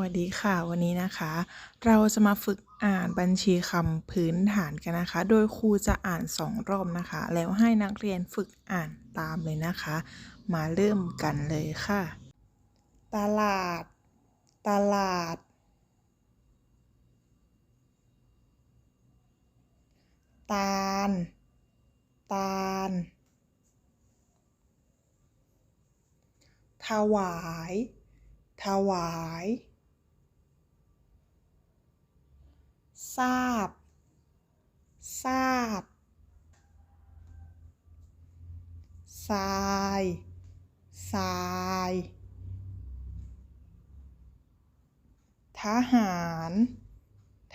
วัสดีค่ะวันนี้นะคะ เราจะมาฝึกอ่านบัญชีคำพื้นฐานกันนะคะ โดยครูจะอ่านสองรอบนะคะ แล้วให้นักเรียนฝึกอ่านตามเลยนะคะ มาเริ่มกันเลยค่ะ ตลาด ตลาด ตาล ตาล ถวายถวาย ทราบ ทราบ ทราย ทราย ทหาร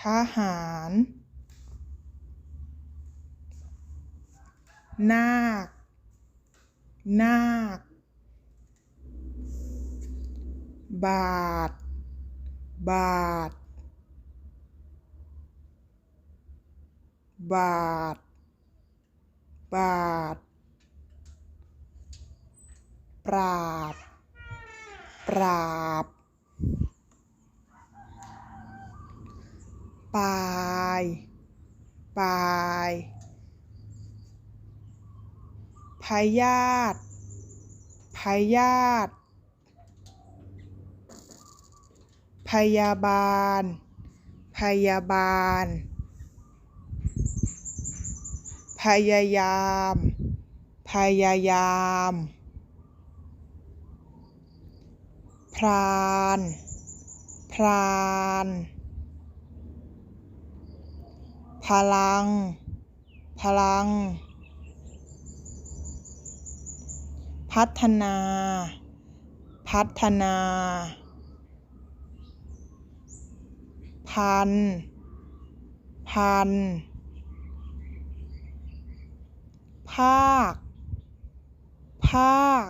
ทหาร นาค นาค บาท บาท บาท บาท ปราบ ปราบ ปลาย ปลายพยาธิพยาธิพยาบาล พยาบาล ยายาม พยายาม พราน พราน พลัง พลัง พัฒนา พัฒนา พัน พัน ภาค ภาค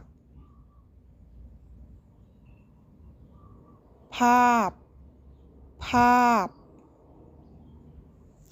ภาพ ภาพ